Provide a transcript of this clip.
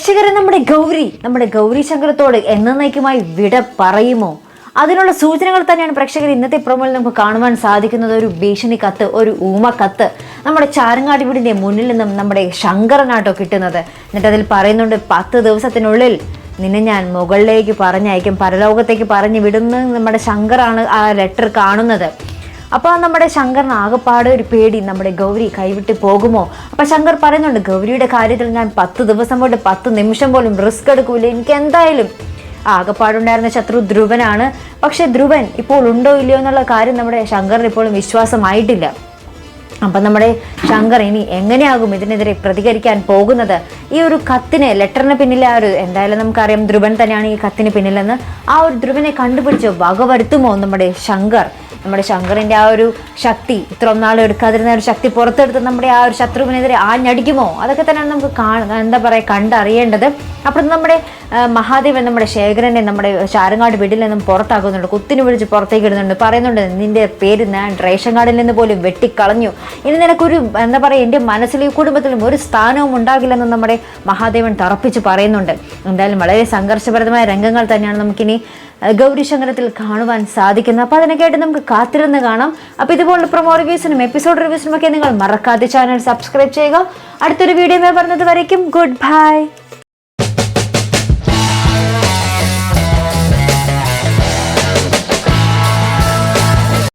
പ്രേക്ഷകരെ നമ്മുടെ ഗൗരി നമ്മുടെ ഗൗരി ശങ്കരത്തോട് എന്നേക്കുമായി വിട പറയുമോ? അതിനുള്ള സൂചനകൾ തന്നെയാണ് പ്രേക്ഷകർ ഇന്നത്തെ പ്രൊമോയിൽ നമുക്ക് കാണുവാൻ സാധിക്കുന്നത്. ഒരു ഭീഷണി കത്ത് ഒരു ഊമ കത്ത്. നമ്മുടെ ചാരങ്ങാടി വീടിന്റെ മുന്നിൽ നിന്നും നമ്മുടെ ശങ്കരനാട്ടോ കിട്ടുന്നത്. എന്നിട്ട് അതിൽ പറയുന്നുണ്ട് പത്ത് ദിവസത്തിനുള്ളിൽ നിന്നെ ഞാൻ മുകളിലേക്ക് പറഞ്ഞയക്കും. പരലോകത്തേക്ക് പറഞ്ഞു വിടുന്ന നമ്മുടെ ശങ്കറാണ് ആ ലെറ്റർ കാണുന്നത്. അപ്പോൾ നമ്മുടെ ശങ്കറിന് ആകെപ്പാട് ഒരു പേടി നമ്മുടെ ഗൗരി കൈവിട്ട് പോകുമോ? അപ്പോൾ ശങ്കർ പറയുന്നുണ്ട് ഗൗരിയുടെ കാര്യത്തിൽ ഞാൻ പത്ത് ദിവസം കൊണ്ട് പത്ത് നിമിഷം പോലും റിസ്ക് എടുക്കൂല. എനിക്ക് എന്തായാലും ആകെപ്പാടുണ്ടായിരുന്ന ശത്രു ധ്രുവനാണ്. പക്ഷെ ധ്രുവൻ ഇപ്പോൾ ഉണ്ടോ ഇല്ലയോ എന്നുള്ള കാര്യം നമ്മുടെ ശങ്കറിന് ഇപ്പോഴും വിശ്വാസമായിട്ടില്ല. അപ്പം നമ്മുടെ ശങ്കർ ഇനി എങ്ങനെയാകും ഇതിനെതിരെ പ്രതികരിക്കാൻ പോകുന്നത്? ഈ ഒരു കത്തിന് ലെറ്ററിന് പിന്നിലെ ആ ഒരു എന്തായാലും നമുക്കറിയാം ധ്രുവൻ തന്നെയാണ് ഈ കത്തിന് പിന്നിലെന്ന്. ആ ഒരു ധ്രുവനെ കണ്ടുപിടിച്ച് വകവരുത്തുമോ നമ്മുടെ ശങ്കർ? നമ്മുടെ ശങ്കറിന്റെ ആ ഒരു ശക്തി ഇത്രയും നാൾ എടുക്കാതിരുന്ന ഒരു ശക്തി പുറത്തെടുത്ത് നമ്മുടെ ആ ഒരു ശത്രുവിനെതിരെ ആഞ്ഞടിക്കുമോ? അതൊക്കെ തന്നെയാണ് നമുക്ക് എന്താ പറയുക കണ്ടറിയേണ്ടത്. അപ്പോൾ നമ്മുടെ മഹാദേവൻ നമ്മുടെ ശേഖരനെ നമ്മുടെ ചാരങ്ങാട് വീട്ടിൽ നിന്നും പുറത്താക്കുന്നുണ്ട്. കുത്തിനു വിളിച്ച് പുറത്തേക്ക് ഇടുന്നുണ്ട്. പറയുന്നുണ്ട് നിന്റെ പേര് ഞാൻ റേഷൻ കാർഡിൽ നിന്ന് പോലും വെട്ടിക്കളഞ്ഞു. ഇനി നിനക്കൊരു എന്താ പറയുക എന്റെ മനസ്സിലും ഈ കുടുംബത്തിലും ഒരു സ്ഥാനവും ഉണ്ടാകില്ലെന്ന് നമ്മുടെ മഹാദേവൻ തറപ്പിച്ച് പറയുന്നുണ്ട്. എന്തായാലും വളരെ സംഘർഷപരമായ രംഗങ്ങൾ തന്നെയാണ് നമുക്കിനി ഗൗരിശങ്കരത്തിൽ കാണുവാൻ സാധിക്കുന്നത്. അപ്പോൾ അതിനൊക്കെയായിട്ട് നമുക്ക് കാത്തിരുന്ന് കാണാം. അപ്പോൾ ഇതുപോലുള്ള പ്രൊമോ റിവ്യൂസിനും എപ്പിസോഡ് റിവ്യൂസിനും ഒക്കെ നിങ്ങൾ മറക്കാതെ ചാനൽ സബ്സ്ക്രൈബ് ചെയ്യുക. അടുത്തൊരു വീഡിയോ പറഞ്ഞത് വരയ്ക്കും. Good bye